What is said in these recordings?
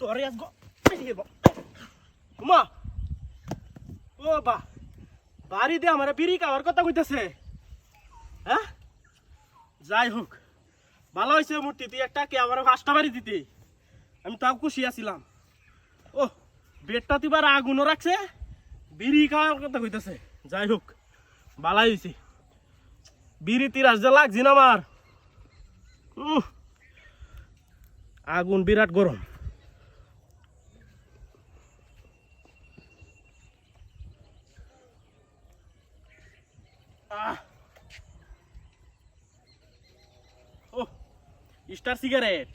তোরে আজ ও বা আমার বিড়ি খাওয়ার কথা কইতেছে। হ্যাঁ? যাই হোক ভালো হয়েছে মূর্তি তুই একটা কে আমার পাঁচটা বাড়ি দিতে? আমি তাও খুশি আছিলাম। ও বেডটা তুই আগুনও রাখছে বিড়ি খাওয়ার কথা কইতেছে। যাই হোক ভালাই হয়েছে বিড়ি তিরাস যে লাগছে না আমার। উহ, আগুন বিরাট গরম। ও স্টার সিগারেট।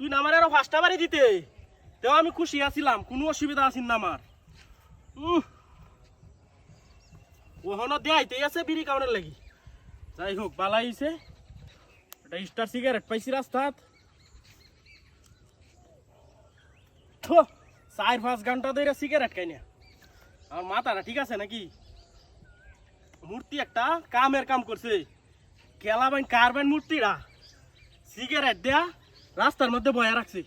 তুই না আমার আরও পাঁচটা বাড়ি দিতে। তেও আমি খুশি আছিলাম, কোনো অসুবিধা আছিল না আমার। ওহনো দেয়াইতেই আছে বিড়ি কামড়ের লাগি। যাই হোক বালাই স্টার সিগারেট পাইছি রাস্তাত। চার পাঁচ ঘণ্টা ধরে সিগারেট খাই না। আমার মাথাটা ঠিক আছে নাকি? মূর্তি একটা কামের কাম করছে। কেলা বাইন কারবেন মূর্তিরা? সিগারেট দেয়া রাস্তার মধ্যে বয়া রাখছে।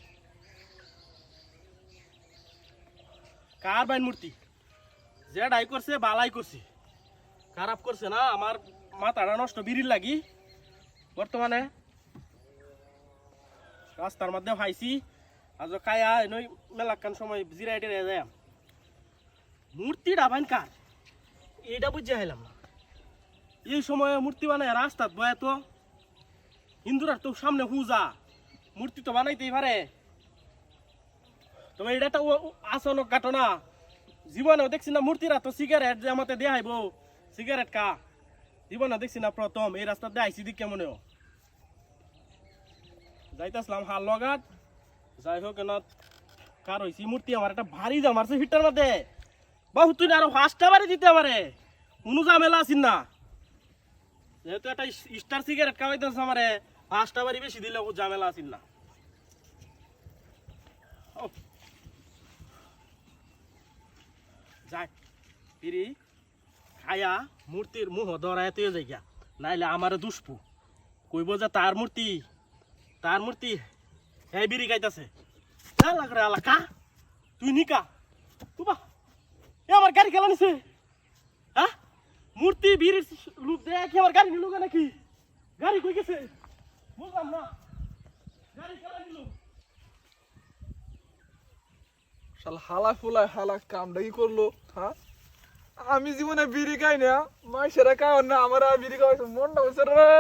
কারবাইন মূর্তি? যেটাই করছে, বালাই করছে। খারাপ করছে না, আমার মাথাটা নষ্ট, বিড়ির লাগি। বর্তমানে। রাস্তার মধ্যে ভাইছি। আজ কায়া নই মেলাকান সময় জিরাই টেরে যায়। মূর্তি ডাবাইন কার? এইটা বুঝে হাইলাম না। এই সময় মূর্তি বানায় রাস্তাত বয়া তো। হিন্দুরার তো সামনে হুজা মূর্তি তো বানাইতেই পারে। তবে এটা তো আসনক ঘটনা। জীবনেও দেখছি না মূর্তিরা তো সিগারেট যে আমাতে দেখাইব। সিগারেট কা। জীবনে দেখছি না প্রথম, এই রাস্তা দিয়ে আইসি দিক কেমনেও যাইতাছিলাম হাল লগাত, যাই হোক না কার হইছি মূর্তি আমার একটা ভারী জাম মারছে ফিটার মধ্যে। বাবু তুই না আরও পাঁচটা বাড়ি দিতে আমারে। কোনো ঝামেলা আছিস না। যেহেতু একটা স্টার সিগারেট খাওয়াইতেছে আমারে পাঁচটা বাড়ি বেশি দিলে ঝামেলা আছিস না। ও। যাক খায়া মূর্তির মুহ ধরায় তুই যাইগা নাইলে আমার দুষ্পু। কইব যে তার মূর্তি তার মূর্তি হে বিড়ি গাইতাছে রে আলা কা তুই নিকা তুবা এ আমার গাড়ি খেলা নিছে। হ্যাঁ মূর্তি বিড়ির লুক দেয় কি আমার গাড়ি নিলুক নাকি? গাড়ি কই গেছে? বুঝলাম না। গাড়ি খেলা নিল। হালা ফুলায় হালা কামটা কি করল হ্যাঁ আমি জীবনে বিড়ি খাই না মাইসেরা খাওয়ার না আমার বিড়ি খাওয়াইছে মনটা হয়েছে রে।